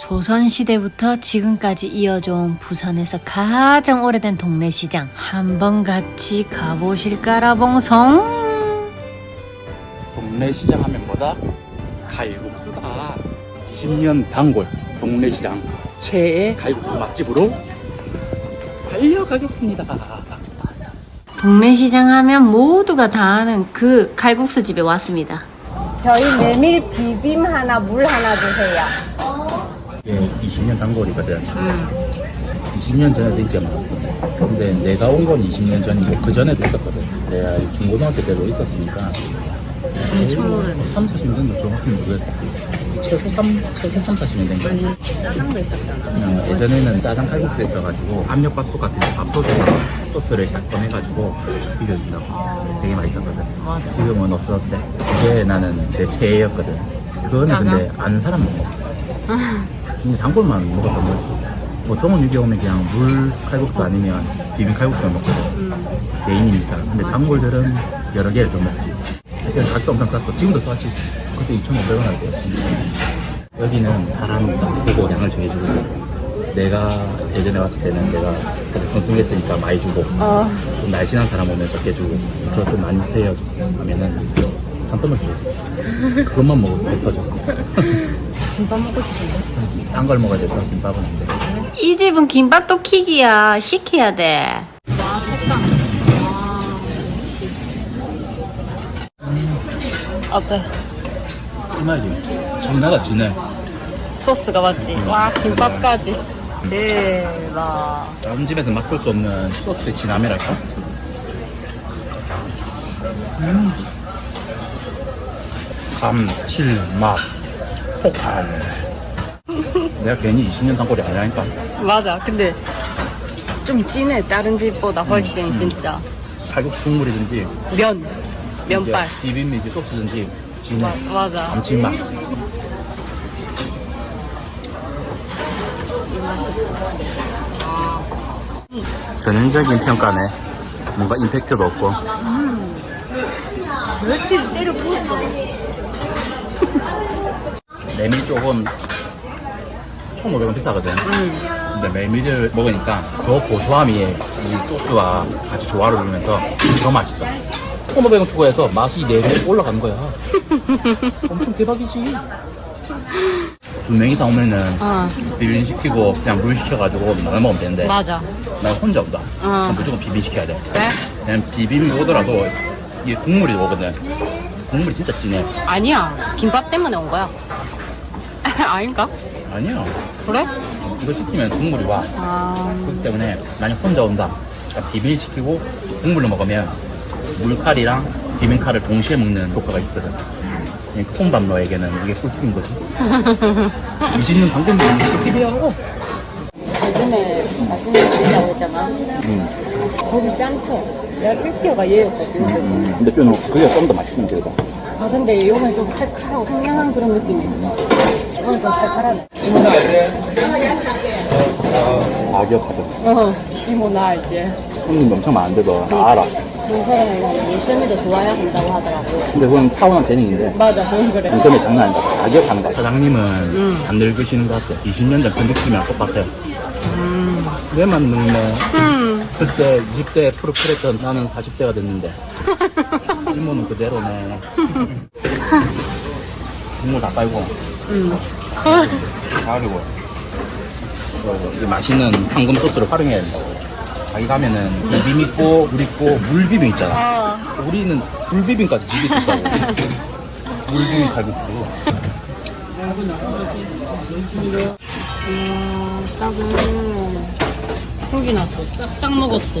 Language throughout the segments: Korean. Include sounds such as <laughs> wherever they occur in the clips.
조선시대부터 지금까지 이어져 온 부산에서 가장 오래된 동네 시장 한번 같이 가보실까라 봉성 동네 시장 하면 뭐다? 칼국수다. 20년 단골 동네 시장 최애 칼국수 맛집으로 달려가겠습니다. 동네 시장 하면 모두가 다 아는 그 칼국수 집에 왔습니다 저희 메밀 비빔 하나, 물 하나 주세요. 예, 20년 단골이거든. 20년 전에도 인기가 많았어. 근데 내가 온 건 20년 전이고 그 전에도 있었거든. 내가 중고등학교 때도 있었으니까. 엄청 3, 40년 된거 정확히 모르겠어. 최소 3, 최소 3, 40년 된 거야. 짜장도 있었잖아. 어, 예전에는 짜장 칼국수 있어가지고 압력밥솥 같은 데 밥솥에서 소스를 딱 꺼내가지고 비벼준다고 되게 맛있었거든 지금은 없어졌대 그게 나는 제 최애였거든 그거는 근데 아는 사람 먹어 <laughs> 근데 단골만 먹었던 거지. 보통은 여기 오면 그냥 물 칼국수 아니면 비빔 칼국수를 먹거든. 개인이니까. 근데 단골들은 여러 개를 좀 먹지. 그때 가격도 엄청 쌌어. 지금도 싸지. 그때 2,500원 할 때였습니다. 여기는 사람 딱 보고 양을 정해주고 내가 예전에 왔을 때는 내가 살짝 뚱뚱했으니까 많이 주고 좀 날씬한 사람 오면 적게 주고 저 좀 많이 주세요. 하면은 산더미 주고 그것만 먹으면 배 터져. 김밥 먹고 싶은데. 딴 걸 먹어야 돼서 김밥은 안 돼 이 집은 김밥도 킥이야 시켜야 돼 어때? 이말이 진하다 진해 소스가 맞지? 와, 김밥까지. 대박. 다른 집에서 맛볼 수 없는 소스의 진함이랄까 음. 감칠맛 폭발 내가 괜히 20년 단골이 아니라니까 맞아. 근데 좀 진해. 다른 집보다 훨씬 진짜. 칼국수 국물이든지 면. 면발. 이제 비빔미지 소스든지 진해 마- 맞아. 감칠맛 전형적인 평가네 뭔가 임팩트도 없고 멸치를 때려 부었어. <laughs> 메밀 조금 1,500원 비싸거든 근데 메밀을 먹으니까 더 고소함이 이 소스와 같이 조화를 이루면서 더 맛있다 1,500원 추가해서 맛이 4배 올라가는 거야 <laughs> 엄청 대박이지 두 명 이상 오면은 어. 비빔 시키고 그냥 물 시켜가지고 나눠 먹으면 되는데 맞아. 나 혼자 온다 어. 그럼 무조건 비빔 시켜야 돼 그래? 그냥 비빔 오더라도 이게 국물이 오거든 국물이 진짜 진해 아니야. 김밥 때문에 온 거야. <laughs> 아닌가? 아니야 그래? 이거 시키면 국물이 와 아. 그렇기 때문에 만약 혼자 온다 그러니까 비빔 시키고 국물로 먹으면 물칼이랑 비빔칼을 동시에 먹는 효과가 있거든 이 콩밥러에게는 이게 꿀팁인 거지 20년 방금 먹는 꿀팁이야 요즘에 맛있는 거 있다고 했잖아. 거기 짱쳐. 내가 1티어가 얘였거든. 근데 뼈는 그게 좀 더 맛있는 데다 아, 근데 이거는 좀 칼칼하고 상냥한 그런 느낌이 있어. 이건 좀 칼칼하네. 가격하다. 어, 이모나 이제. 손님 엄청 많은데도 나 알아? 동생은 물점이 더 좋아야 된다고 하더라고. 근데 그건 타고난 재능인데. 맞아, 그건 그래. 인점이 장난 아니다. 가격하는 거 사장님은 안 늙으시는 것 같아 20년 전그 느낌이랑 똑같아 왜만 늙네 음. 그때 20대 프로필했던 나는 40대가 됐는데 이모는 그대로네 국물 다 빨고 음. 가리고 이 맛있는 황금 소스를 활용해야 된다고 자기 가면은 비빔 있고 물 있고 물 비빔 있잖아 아, 우리는 물 비빔까지 즐길 수 있다고 물 비빔 칼국수 음, 싹은 생기 났어. 싹 싹 먹었어.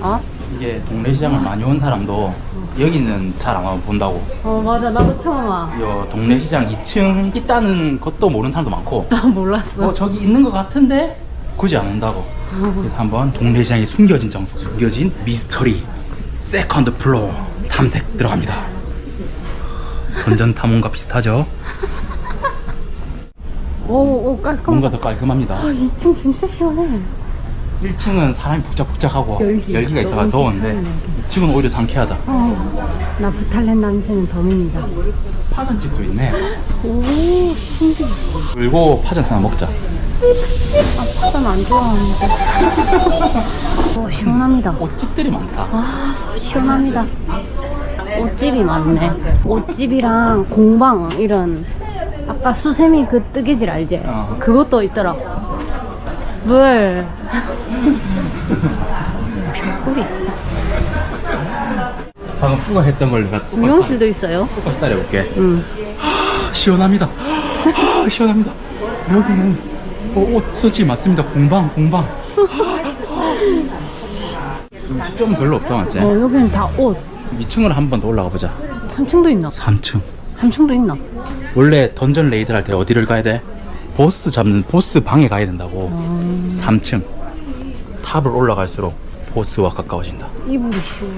어? 이게 동네 시장을 많이 온 사람도 여기는 잘 안 본다고 어, 맞아. 나도 처음 와. 요 동네 시장 2층 있다는 것도 모르는 사람도 많고 나 몰랐어. 어 저기 있는 것 같은데 굳이 안 온다고 그래서 한번 동네 시장의 숨겨진 장소 숨겨진 미스터리 세컨드 플로어 탐색 들어갑니다 던전 탐험과 비슷하죠 오, 오, 깔끔. 뭔가 더 깔끔합니다 아, 2층 진짜 시원해. 1층은 사람이 복작복작하고 열기. 열기가 있어서 더운데 시원해, 지금 오히려 상쾌하다. 어, 나 부탈렌 냄새는 덤입니다. 파전집도 있네. 오, 신기해. 그리고 파전 하나 먹자. 아, 파전 안 좋아하는데. 오, 시원합니다. 꽃집들이 많다. 아, 시원합니다. 옷집이 많네. 옷집이랑 공방, 이런. 아까 수세미 그 뜨개질 알지? 어. 그것도 있더라. 물. 벽돌이. <laughs> 방금 푸가 했던 걸 내가 똑같이, 미용실도 있어요. 똑같이 따라해볼게. 응. 시원합니다. 아, 시원합니다. 여기는 어, 옷 서치 맞습니다. 공방, 공방. 좀 별로 없다, 맞지? 어, 여기는 다 옷. 2층으로 한 번 더 올라가 보자. 3층도 있나? 3층. 3층도 있나? 원래 던전 레이드 할 때 어디를 가야 돼? 보스 잡는 보스 방에 가야 된다고. 3층. 탑을 올라갈수록 보스와 가까워진다. 이불이 시원해.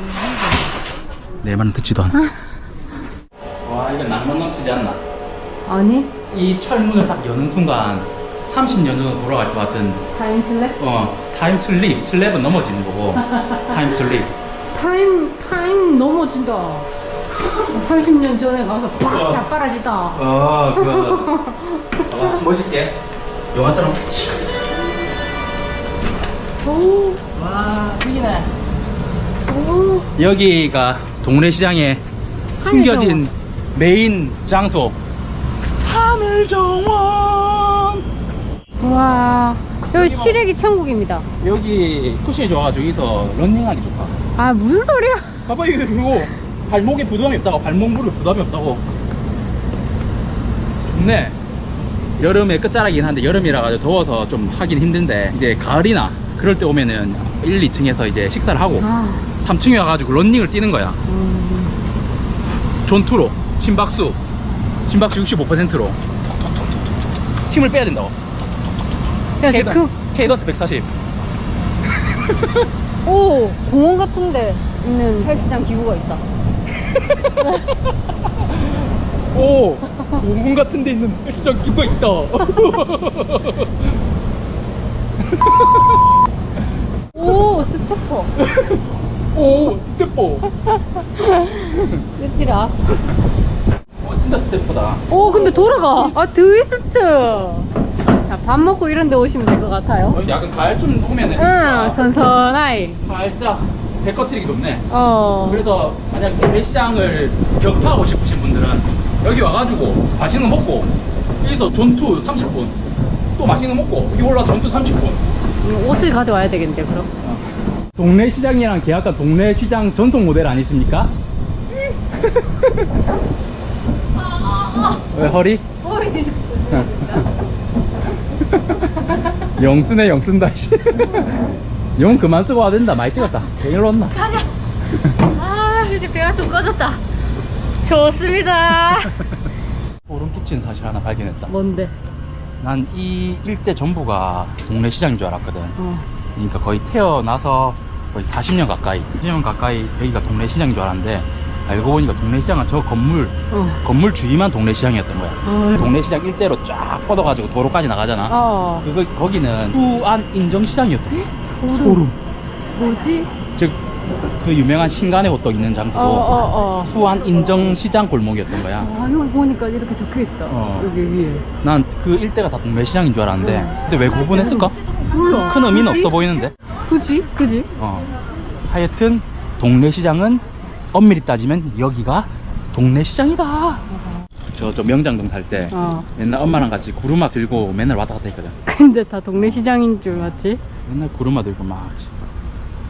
내 말은 듣지도 않아. <laughs> 와, 이거 낭만 넘치지 않나? 아니? 이 철문을 딱 여는 순간 30년 전으로 돌아갈 것 같은 타임슬랩? 어 타임 슬립 슬랩은 넘어지는 거고 <laughs> 타임 슬립 타임, 타임 넘어진다. 30년 전에 가서 빡 자빠라지다. 어 그거 봐봐 멋있게. 영화처럼 오, 와 오. 여기가 동래시장의 숨겨진 메인 장소. 하늘 정원! 와, 여기 시래기 천국입니다. 여기 쿠션이 좋아가지고 여기서 런닝하기 좋다. 아, 무슨 소리야? 봐봐 이거 이거 발목에 부담이 없다고 발목 무릎 부담이 없다고. 좋네. 여름의 끝자락이긴 한데 여름이라 가지고 더워서 좀 하긴 힘든데 이제 가을이나 그럴 때 오면은 1, 2층에서 이제 식사를 하고 아, 3층에 와가지고 런닝을 뛰는 거야. 음, 존투로 심박수 심박수 65%로. 힘을 빼야 된다고. 야, 쟤 그, 케이던스 140 오, 공원 같은데 있는 헬스장 기구가 있다. <laughs> 오 공군 같은 데 있는 헬스장 기구가 있다 <laughs> 오, 스토퍼. <laughs> 오 스태퍼 느끼라. 어, 진짜 스태퍼다 오, 근데 돌아가. 아, 드위스트. 자, 밥 먹고 이런 데 오시면 될 것 같아요. 어, 약간 가을쯤 오면은 응, 선선하이. 살짝 배 꺼트리기 좋네 어. 그래서 만약 배 시장을 격파하고 싶으신 분들은 여기 와가지고 맛있는 거 먹고 여기서 전투 30분 또 맛있는 거 먹고 여기 올라와 전투 30분 음, 옷을 가져와야 되겠는데, 그럼. 동네 시장이랑 계약한 동네 시장 전속 모델 아니십니까? <laughs> 왜 허리? 영쓰네 <laughs> 영쓴다 씨. <laughs> 영 그만 쓰고 와야 된다 많이 찍었다 일로 온나 <laughs> 아, 이제 배가 좀 꺼졌다. 좋습니다. <laughs> 소름 끼친 사실 하나 발견했다 뭔데? 난 이 일대 전부가 동네 시장인 줄 알았거든 어. 그러니까 거의 태어나서 거의 40년 가까이 40년 가까이 여기가 동네 시장인 줄 알았는데 알고 보니까 동네 시장은 저 건물 어. 건물 주위만 동네 시장이었던 거야 어. 동네 시장 일대로 쫙 뻗어가지고 도로까지 나가잖아 어. 그거 거기는 후안 인정 시장이었던 거야 소름. 뭐지? 즉그 유명한 신간의 호떡 있는 장소도 어, 어, 어. 후안 인정 시장 골목이었던 거야 아, 이걸 보니까 이렇게 적혀 있다. 어. 여기 위에. 난 그 일대가 다 동네 시장인 줄 알았는데 어. 근데 왜 구분했을까? 몰라. 큰 의미는 그지? 없어 보이는데 그지? 그지? 어. 하여튼 동네 시장은 엄밀히 따지면 여기가 동네 시장이다. 저, 저 명장동 살때 어. 맨날 엄마랑 같이 구루마 들고 맨날 왔다 갔다 했거든. 근데 다 동네 시장인 줄 맞지? 맨날 구루마 들고 막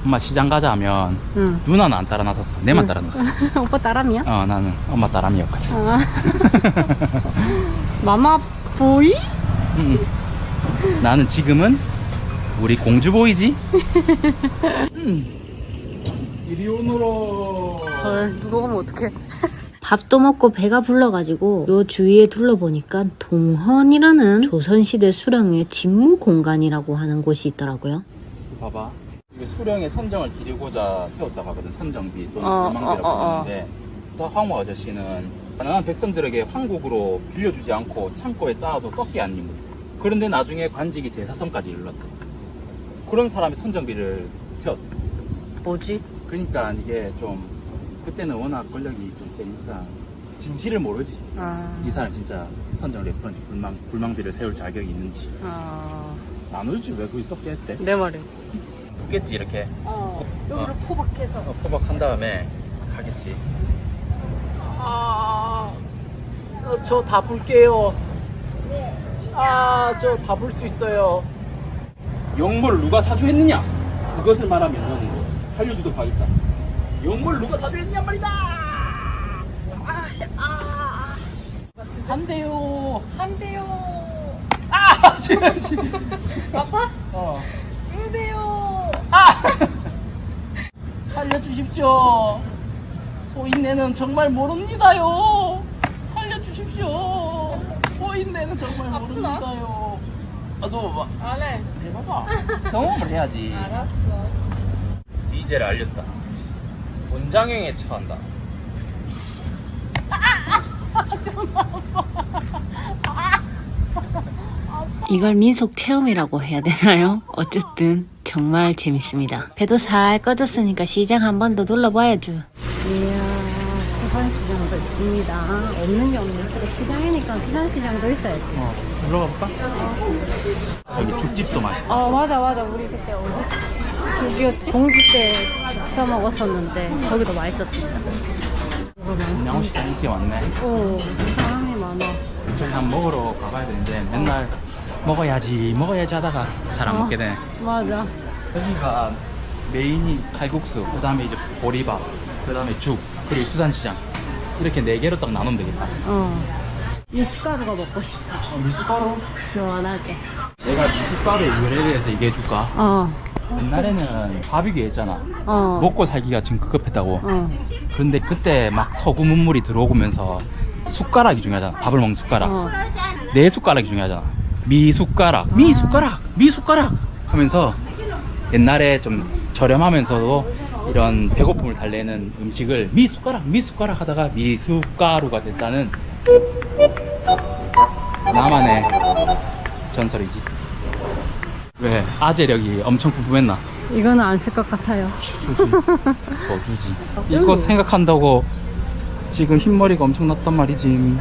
엄마 시장 가자 하면 응. 누나는 안 따라 나섰어. 내만 응. 따라 나섰어. <laughs> 오빠 따람이야? 어, 나는 엄마 따람이었거든. 아. <laughs> 마마 보이? 응. 나는 지금은 우리 공주 보이지? <laughs> 이리 오너라. 헐, 누가 오면 어떡해. 밥도 먹고 배가 불러가지고 요 주위에 둘러보니까 동헌이라는 조선시대 수령의 집무 공간이라고 하는 곳이 있더라고요. 봐봐. 이게 수령의 선정을 기리고자 세웠다고 하거든. 선정비 또는 어, 전망비라고 어, 어, 어. 하는데 저 황후 아저씨는 가난한 백성들에게 황국으로 빌려주지 않고 창고에 쌓아도 썩게 안 입는 그런데 나중에 관직이 대사성까지 이르렀다. 그런 사람이 선정비를 세웠어. 뭐지? 그러니까 이게 좀 그때는 워낙 권력이 좀 세니까 진실을 모르지. 아, 이 사람 진짜 선정 래퍼인지 불망 불망비를 세울 자격이 있는지 아, 안 오지 왜 거기 썩게 했대? 내 말이. 붙겠지 이렇게 어, 여기를 포박해서. 어, 포박한 다음에 가겠지. 아, 저 다 볼게요. 아, 저 다 볼 수 있어요. 용물 누가 사주했느냐? 그것을 말하면 살려주도 하겠다. 용물 누가 사주했냐 말이다. 안 돼요. 안 돼요. 아, <laughs> 씨, 씨. 아빠? 어. 안 돼요. 아! <laughs> 살려주십시오. 소인네는 정말 모릅니다요. 살려주십시오. 소인네는 정말 모릅니다요. 아, 너 봐. 안 해. 해봐봐. 경험을 해야지. <laughs> 알았어. 디젤을 알렸다. 원장형에 처한다. 이걸 민속 체험이라고 해야 되나요? 어쨌든 정말 재밌습니다. 배도 살 꺼졌으니까 시장 한 번 더 둘러봐야죠. 이야, 수산시장도 있습니다. 없는 게 없네. 그래, 시장이니까 수산시장도 있어야지. 어, 들어가 볼까? 여기 죽집도 맛있다. 어, 맞아, 맞아. 우리 그때 어디? 저기였지? 공주 때 죽 사 먹었었는데, 거기도 맛있었습니다. 많 양호시장 인기 많네. 오, 사람이 많아. 한 먹으러 가봐야 되는데 맨날 먹어야지 먹어야지 하다가 잘 안 어? 먹게 되네. 맞아. 여기가 메인이 칼국수, 그 다음에 이제 보리밥, 그 다음에 죽, 그리고 수산시장. 이렇게 네 개로 딱 나누면 되겠다. 어. 미숫가루가 먹고 싶어. 어, 미숫가루? 시원하게. 내가 미숫가루의 유래에 대해서 얘기해줄까? 어. 옛날에는 바비큐 했잖아. 어. 먹고 살기가 지금 급급했다고. 어. 그런데 그때 막 서구 문물이 들어오면서 숟가락이 중요하잖아. 밥을 먹는 숟가락. 어. 내 숟가락이 중요하잖아. 미 숟가락, 미 숟가락, 미 숟가락 하면서 옛날에 좀 저렴하면서도 이런 배고픔을 달래는 음식을 미 숟가락, 미 숟가락 하다가 미 숟가루가 됐다는 나만의 전설이지. 왜 아재력이 엄청 궁금했나? 이거는 안 쓸 것 같아요. 주지. 더 주지. 이거 생각한다고 지금 흰머리가 엄청 났단 말이지.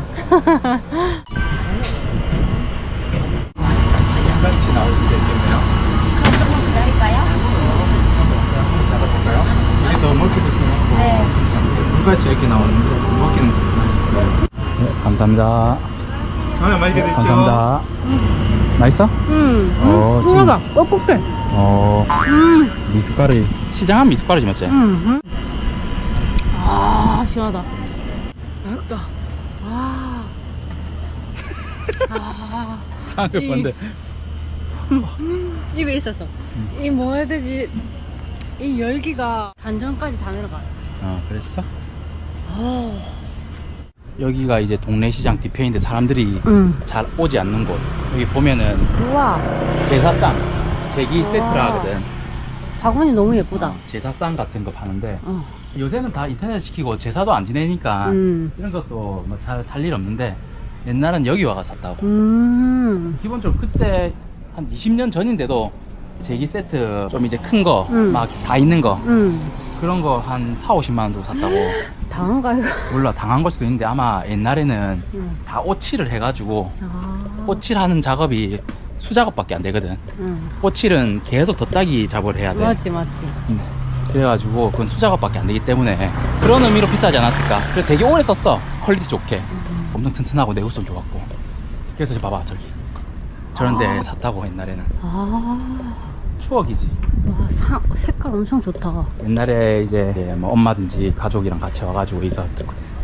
같이 나올 수도 있겠네요. 기다릴까요? 이게 더 먹게 됐어요. 네. 불같이 이렇게 나오는데 먹기는 네, 감사합니다. 아, 맛있게 드십시오. 감사합니다. 맛있어? 음. 어, 음. 지금- 우와가 뻑뻑해. 어, 음. 미숫가루, 시장한 미숫가루지 맞지? 음. 아, 시원하다. 맛있다. 아. 아. 상을 이- 건데. 입에 있었어. 이뭐 해야 되지? 이 열기가 단전까지 다 내려가요. 어, 그랬어? 여기가 이제 동네 시장 뒤편인데 사람들이 응. 잘 오지 않는 곳. 여기 보면은 우와. 제사상, 제기 와. 세트라 하거든. 바구니 너무 예쁘다. 어, 제사상 같은 거 파는데 어. 요새는 다 인터넷 시키고 제사도 안 지내니까 음. 이런 것도 뭐잘살일 없는데 옛날엔 여기 와가 샀다고. 음. 기본적으로 그때 한 20년 전인데도 제기 세트 좀 이제 큰 거, 음. 막다 있는 거 음. 그런 거 한 4, 50만 원 주고 샀다고. <gasps> 당한가 이거? 몰라 당한 걸 수도 있는데 아마 옛날에는 응. 다 오칠을 해가지고 아. 오칠하는 작업이 수작업밖에 안 되거든. 응. 오칠은 계속 덧따기 작업을 해야 돼. 맞지 맞지. 음. 그래가지고 그건 수작업밖에 안 되기 때문에 그런 의미로 비싸지 않았을까. 그래서 되게 오래 썼어. 퀄리티 좋게. 엄청 튼튼하고 내구성 좋았고. 그래서 저 봐봐 저기. 저런데 아. 샀다고 옛날에는. 아. 추억이지. 와 사, 색깔 엄청 좋다. 옛날에 이제 뭐 엄마든지 가족이랑 같이 와가지고 여기서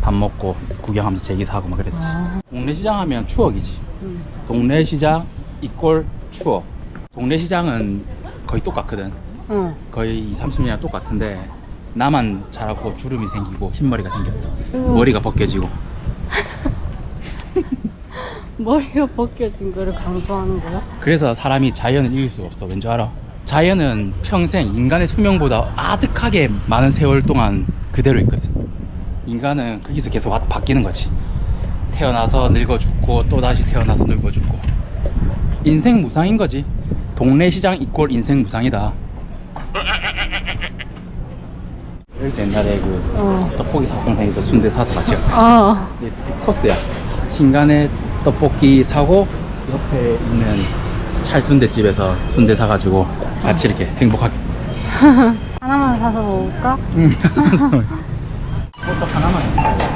밥 먹고 구경하면서 제기 사고 막 그랬지. 아. 동네 시장 하면 추억이지. 응. 동네 시장 이꼴 추억. 동네 시장은 거의 똑같거든. 응. 거의 2, 30년 똑같은데 나만 자라고 주름이 생기고 흰머리가 생겼어. 우와. 머리가 벗겨지고. <laughs> 머리가 벗겨진 거를 강조하는 거야? 그래서 사람이 자연을 이길 수가 없어. 왠지 알아? 자연은 평생 인간의 수명보다 아득하게 많은 세월 동안 그대로 있거든. 인간은 거기서 계속 와- 바뀌는 거지. 태어나서 늙어 죽고 또 다시 태어나서 늙어 죽고. 인생 무상인 거지. 동네 시장 이꼴 인생 무상이다. 여기서 옛날에 그 어. 떡볶이 사동생에서 순대 사서 같이. 이게 코스야. 신간에 떡볶이 사고 옆에 있는 찰순대집에서 순대 사가지고 같이 이렇게 행복하게. <laughs> 하나만 사서 먹을까? 응. 호떡 하나만.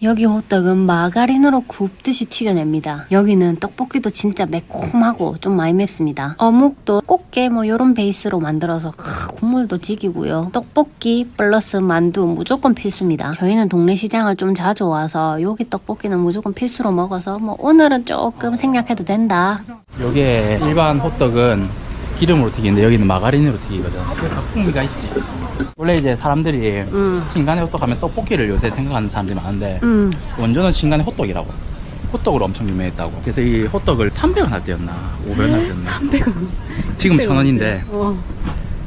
여기 호떡은 마가린으로 굽듯이 튀겨냅니다. 여기는 떡볶이도 진짜 매콤하고 좀 많이 맵습니다. 어묵도 꽃게 뭐 요런 베이스로 만들어서 크, 국물도 지기고요. 떡볶이 플러스 만두 무조건 필수입니다. 저희는 동네 시장을 좀 자주 와서 여기 떡볶이는 무조건 필수로 먹어서 뭐 오늘은 조금 생략해도 된다. 요게 일반 호떡은 기름으로 튀기는데 여기는 마가린으로 튀기거든. 그래서 풍미가 있지. 원래 이제 사람들이 응. 신간에 호떡 하면 떡볶이를 요새 생각하는 사람들이 많은데 응. 원조는 신간의 호떡이라고. 호떡으로 엄청 유명했다고. 그래서 이 호떡을 300원 할 때였나 500원 할 때였나 300원. 지금 1000원인데 어.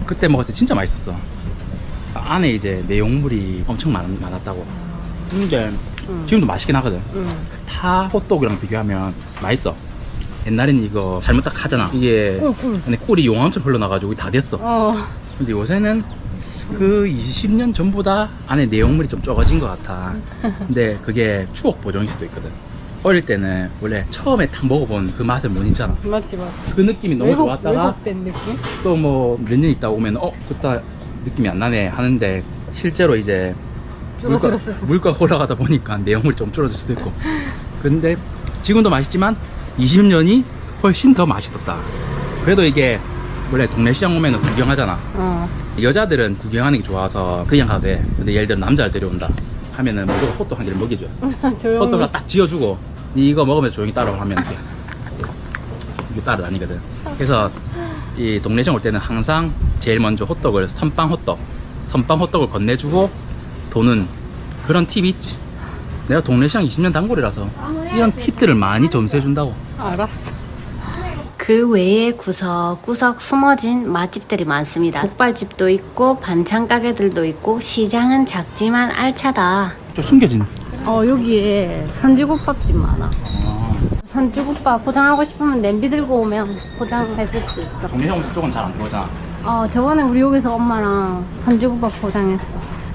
그때 먹을 때 진짜 맛있었어. 안에 이제 내용물이 엄청 많, 많았다고. 근데 응. 지금도 맛있긴 하거든. 응. 타 호떡이랑 비교하면 맛있어. 옛날에는 이거 잘못 딱 하잖아. 이게 꿀, 꿀. 근데 꿀이 용암처럼 흘러나가지고 다 됐어. 어. 근데 요새는 그 20년 전보다 안에 내용물이 좀 적어진 것 같아. 근데 그게 추억 보정일 수도 있거든. 어릴 때는 원래 처음에 딱 먹어본 그 맛을 못 잊잖아. 맞지, 맞지. 그 느낌이 너무 외국, 좋았다가 외국된 느낌? 또 뭐 몇 년 있다 오면 어 그때 느낌이 안 나네 하는데 실제로 이제 물가, 줄어들었어. 물가가 올라가다 보니까 내용물이 좀 줄어들 수도 있고 근데 지금도 맛있지만 20년이 훨씬 더 맛있었다 그래도 이게 원래 동네 시장 오면 구경하잖아 어. 여자들은 구경하는 게 좋아서 그냥 가도 돼. 근데 예를 들어 남자를 데려온다 하면은 무조건 호떡 한 개를 먹여줘 <laughs> 조용히. 호떡을 딱 지어주고 니 이거 먹으면서 조용히 따라오 하면 이렇게. 이게 따라다니거든. 그래서 이 동네 시장 올 때는 항상 제일 먼저 호떡을 선빵 호떡 선빵 호떡을 건네주고 도는 그런 팁이 있지. 내가 동네 시장 20년 단골이라서 이런 팁들을 많이 점수해준다고. 알았어. 그 외에 구석구석 숨어진 맛집들이 많습니다. 족발집도 있고 반찬 가게들도 있고 시장은 작지만 알차다. 좀 숨겨진 어, 여기에 선지국밥집 많아. 선지국밥 포장하고 싶으면 냄비 들고 오면 포장해줄 수 있어. 동네 시장 쪽은 잘 안 들어오잖아 어, 저번에 우리 여기서 엄마랑 선지국밥 포장했어.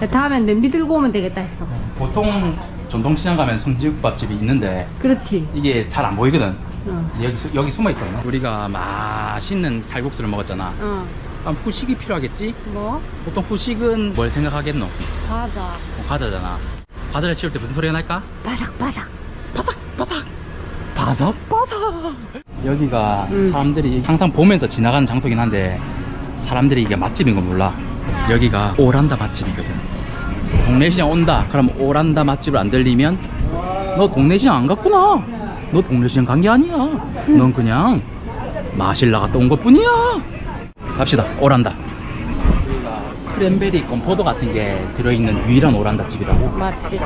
다음엔 냄비 들고 오면 되겠다 했어. 보통 전통시장 가면 성지국밥집이 있는데 그렇지. 이게 잘 안 보이거든 응. 여기, 수- 여기 숨어 있어 우리가 맛있는 칼국수를 먹었잖아 어. 그럼 후식이 필요하겠지? 뭐? 보통 후식은 뭘 생각하겠노? 과자. 뭐 과자잖아. 과자를 치울 때 무슨 소리가 날까? 바삭바삭. 바삭 바삭 바삭 바삭. 여기가 음. 사람들이 항상 보면서 지나가는 장소긴 한데 사람들이 이게 맛집인 거 몰라. 여기가 오란다 맛집이거든. 동네 시장 온다. 그럼 오란다 맛집을 안 들리면 너 동네 시장 안 갔구나. 너 동네 시장 간 게 아니야. 넌 그냥 마실 나갔다 온 것 뿐이야. 갑시다. 오란다. 크랜베리 건포도 같은 게 들어있는 유일한 오란다 집이라고. 맞지.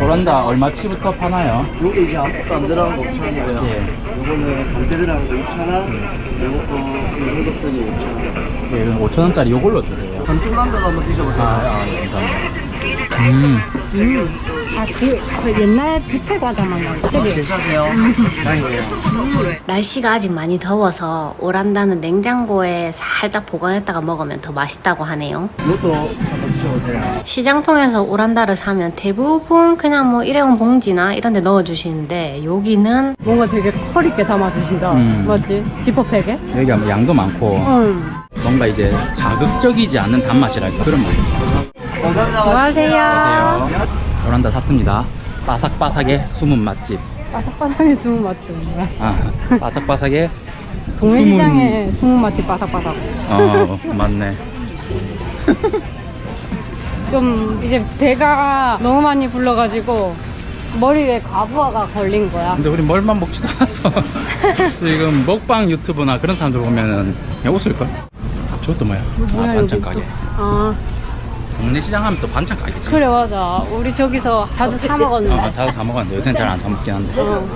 오란다 얼마치부터 파나요? 요게 이제 아무것도 안 들어간 거 5,000원이고요. 예. 요거는 강태 들어간 거 6,000원. 요거 요거덕분이 5,000원. 예, 5천 원짜리 요걸로 주세요. 건툴란다도 한번 드셔보세요. 아, 아, 네, 감사합니다. 음, 음. 아, 그, 그 옛날 부채 과자만. 그지? 괜찮으세요? 날씨가 아직 많이 더워서 오란다는 냉장고에 살짝 보관했다가 먹으면 더 맛있다고 하네요. 이것도 한번 드셔보세요. 시장 통해서 오란다를 사면 대부분 그냥 뭐 일회용 봉지나 이런 데 넣어주시는데 여기는 뭔가 되게 컬 있게 담아주신다. 음. 맞지? 지퍼팩에? 여기가 뭐 양도 많고 응. 뭔가 이제 자극적이지 않는 단맛이랄까 그런 맛. 감사합니다. 안녕하세요. 오란다 샀습니다. 바삭바삭의 숨은 맛집. 바삭바삭의 숨은 맛집 뭐야? 아, 바삭바삭의 동해시장에 숨은 맛집 바삭바삭. 어, 맞네. <laughs> 좀 이제 배가 너무 많이 불러가지고 머리에 과부하가 걸린 거야. 근데 우리 뭘만 먹지도 않았어. <laughs> 지금 먹방 유튜브나 그런 사람들 보면은 그냥 웃을걸? 저것도 뭐야? 아, 반찬 가게. 또. 아 동네 시장 하면 또 반찬 가게지. 그래 맞아. 우리 저기서 자주 사 어, 먹었는데. 자주 사 먹었는데 요새는 잘 안 사 먹긴 한데. 어.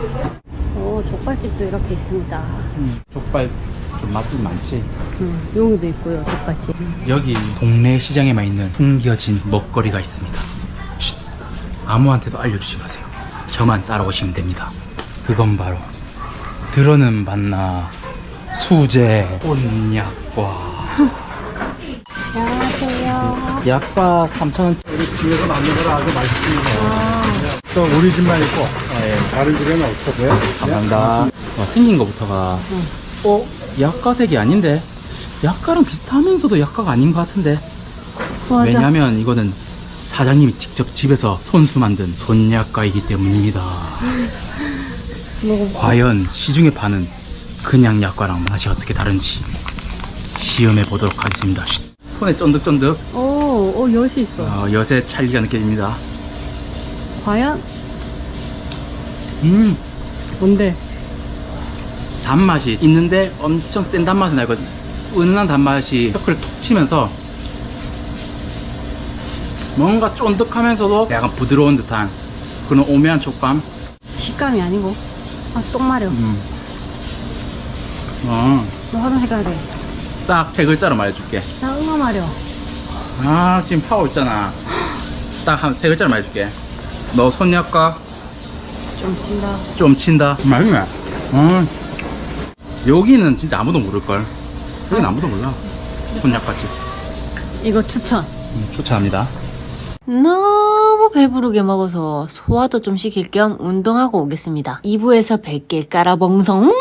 오 족발집도 이렇게 있습니다. 음, 족발 좀 맛집 많지. 음, 여기도 있고요 족발집. 여기 동네 시장에만 있는 숨겨진 먹거리가 있습니다. 쉿, 아무한테도 알려주지 마세요. 저만 따라오시면 됩니다. 그건 바로 들어는 봤나 수제 온약과 <laughs> 안녕하세요. 약바 3,000원. 집에서 만든 거라 아주 맛있습니다. 또 우리 집만 있고 다른 집에는 없어요. 감사합니다. 와, 생긴 거부터가, 어? 약과색이 아닌데? 약과랑 비슷하면서도 약과가 아닌 것 같은데? 맞아. 왜냐면 이거는 사장님이 직접 집에서 손수 만든 손약과이기 때문입니다. 먹어. 과연 시중에 파는 그냥 약과랑 맛이 어떻게 다른지 시험해 보도록 하겠습니다. 쉿. 손에 쫀득쫀득 오, 오, 엿이 있어. 어, 엿의 찰기가 느껴집니다. 과연? 음 뭔데? 단맛이 있는데 엄청 센 단맛은 나거든. 은은한 단맛이 혀를 톡 치면서 뭔가 쫀득하면서도 약간 부드러운 듯한 그런 오묘한 촉감. 식감이 아니고. 아, 똥 마려. 음. 어, 너 화장실 가야 돼. 딱 세 글자로 말해줄게. 나 응아 마려. 아, 지금 파워 있잖아. 딱 한 세 글자로 말해줄게. 너 손약과 좀 친다. 좀 친다. 맛있네. 음. 여기는 진짜 아무도 모를걸. 여기는 아무도 몰라. 손약과집. 이거 추천. 음, 추천합니다. 너무 배부르게 먹어서 소화도 좀 시킬 겸 운동하고 오겠습니다. 2부에서 뵐게 까라봉성.